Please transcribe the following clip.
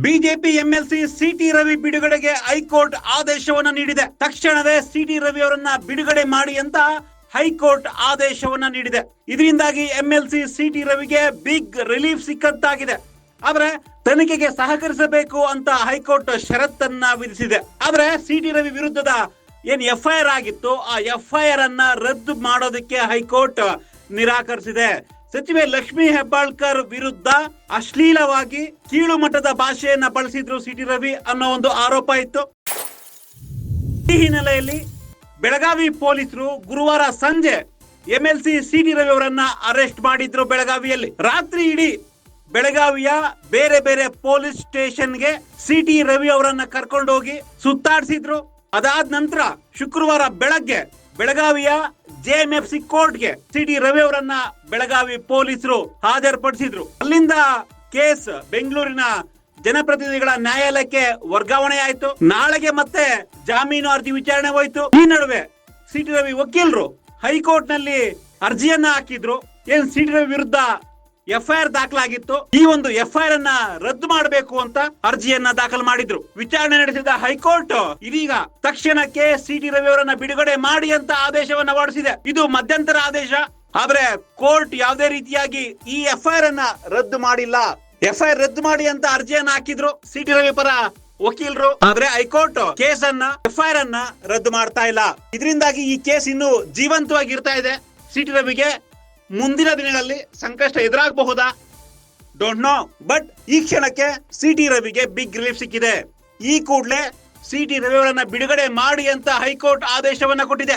BJP MLC city Ravi ಬಿಡುಗಡೆಗೆ high court ಆದೇಶವನ್ನ ನೀಡಿದೆ. ತಕ್ಷಣವೇ ಸಿಟಿ ರವಿ ಅವರನ್ನ ಬಿಡುಗಡೆ ಮಾಡಿ ಅಂತ ಹೈಕೋರ್ಟ್ ಆದೇಶವನ್ನ ನೀಡಿದೆ. ಇದರಿಂದಾಗಿ ಎಂಎಲ್ಸಿ ಸಿಟಿ ರವಿಗೆ ಬಿಗ್ ರಿಲೀಫ್ ಸಿಕ್ಕಂತಾಗಿದೆ. ಆದ್ರೆ ತನಿಖೆಗೆ ಸಹಕರಿಸಬೇಕು ಅಂತ ಹೈಕೋರ್ಟ್ ಷರತ್ತನ್ನ ವಿಧಿಸಿದೆ. ಆದ್ರೆ ಸಿಟಿ ರವಿ ವಿರುದ್ಧದ ಏನ್ ಎಫ್ಐಆರ್ ಆಗಿತ್ತು, ಆ ಎಫ್ಐಆರ್ ಅನ್ನ ರದ್ದು ಮಾಡೋದಕ್ಕೆ ಹೈಕೋರ್ಟ್ ನಿರಾಕರಿಸಿದೆ. ಸಚಿವೆ ಲಕ್ಷ್ಮಿ ಹೆಬ್ಬಾಳ್ಕರ್ ವಿರುದ್ಧ ಅಶ್ಲೀಲವಾಗಿ ಕೀಳು ಮಟ್ಟದ ಭಾಷೆಯನ್ನ ಬಳಸಿದ್ರು ಸಿಟಿ ರವಿ ಅನ್ನೋ ಒಂದು ಆರೋಪ ಇತ್ತು. ಈ ಹಿನ್ನೆಲೆಯಲ್ಲಿ ಬೆಳಗಾವಿ ಪೊಲೀಸರು ಗುರುವಾರ ಸಂಜೆ ಎಂಎಲ್ಸಿ ಸಿಟಿ ರವಿ ಅವರನ್ನ ಅರೆಸ್ಟ್ ಮಾಡಿದ್ರು ಬೆಳಗಾವಿಯಲ್ಲಿ. ರಾತ್ರಿ ಇಡೀ ಬೆಳಗಾವಿಯ ಬೇರೆ ಬೇರೆ ಪೊಲೀಸ್ ಸ್ಟೇಷನ್ಗೆ ಸಿಟಿ ರವಿ ಅವರನ್ನ ಕರ್ಕೊಂಡೋಗಿ ಸುತ್ತಾಡಿಸಿದ್ರು. ಅದಾದ ನಂತರ ಶುಕ್ರವಾರ ಬೆಳಗ್ಗೆ ಬೆಳಗಾವಿಯ ಜೆಎಂಎಫ್ಸಿ ಕೋರ್ಟ್ಗೆ ಡಿ ರವಿ ಅವರನ್ನ ಬೆಳಗಾವಿ ಪೊಲೀಸರು ಹಾಜರುಪಡಿಸಿದ್ರು. ಅಲ್ಲಿಂದ ಕೇಸ್ ಬೆಂಗಳೂರಿನ ಜನಪ್ರತಿನಿಧಿಗಳ ನ್ಯಾಯಾಲಯಕ್ಕೆ ವರ್ಗಾವಣೆ ಆಯ್ತು ನಾಳೆಗೆ ಮತ್ತೆ ಜಾಮೀನು ಅರ್ಜಿ ವಿಚಾರಣೆ ಹೋಯ್ತು. ಈ ನಡುವೆ ಸಿ ಟಿ ರವಿ ವಕೀಲರು ಹೈಕೋರ್ಟ್ನಲ್ಲಿ ಅರ್ಜಿಯನ್ನ ಹಾಕಿದ್ರು. ಏನ್ ಸಿಟಿ ರವಿ ವಿರುದ್ಧ ಎಫ್ಐಆರ್ ದಾಖಲಾಗಿತ್ತು. ಈ ಒಂದು ಎಫ್ಐಆರ್ ಅನ್ನ ರದ್ದು ಮಾಡಬೇಕು ಅಂತ ಅರ್ಜಿಯನ್ನ ದಾಖಲು ಮಾಡಿದ್ರು. ವಿಚಾರಣೆ ನಡೆಸಿದ ಹೈಕೋರ್ಟ್ ಇದೀಗ ತಕ್ಷಣಕ್ಕೆ ಸಿಟಿ ರವಿ ಅವರನ್ನ ಬಿಡುಗಡೆ ಮಾಡಿ ಅಂತ ಆದೇಶವನ್ನ ಹೊರಡಿಸಿದೆ. ಇದು ಮಧ್ಯಂತರ ಆದೇಶ. ಆದ್ರೆ ಕೋರ್ಟ್ ಯಾವುದೇ ರೀತಿಯಾಗಿ ಈ ಎಫ್ಐಆರ್ ಅನ್ನ ರದ್ದು ಮಾಡಿಲ್ಲ. ಎಫ್ಐಆರ್ ರದ್ದು ಮಾಡಿ ಅಂತ ಅರ್ಜಿಯನ್ನ ಹಾಕಿದ್ರು ಸಿಟಿ ರವಿ ಪರ ವಕೀಲರು. ಆದ್ರೆ ಹೈಕೋರ್ಟ್ ಕೇಸ್ ಅನ್ನ ಎಫ್ಐಆರ್ ಅನ್ನ ರದ್ದು ಮಾಡ್ತಾ ಇಲ್ಲ. ಇದರಿಂದಾಗಿ ಈ ಕೇಸ್ ಇನ್ನು ಜೀವಂತವಾಗಿರ್ತಾ ಇದೆ. ಸಿಟಿ ರವಿಗೆ ಮುಂದಿನ ದಿನಗಳಲ್ಲಿ ಸಂಕಷ್ಟ ಎದುರಾಗಬಹುದಾ? ಡೋಂಟ್ ನೋ ಬಟ್ ಈ ಕ್ಷಣಕ್ಕೆ ಸಿ ಟಿ ರವಿಗೆ ಬಿಗ್ ರಿಲೀಫ್ ಸಿಕ್ಕಿದೆ. ಈ ಕೂಡಲೇ ಸಿ ಟಿ ಅವರನ್ನ ಬಿಡುಗಡೆ ಮಾಡಿ ಅಂತ ಹೈಕೋರ್ಟ್ ಆದೇಶವನ್ನ ಕೊಟ್ಟಿದೆ.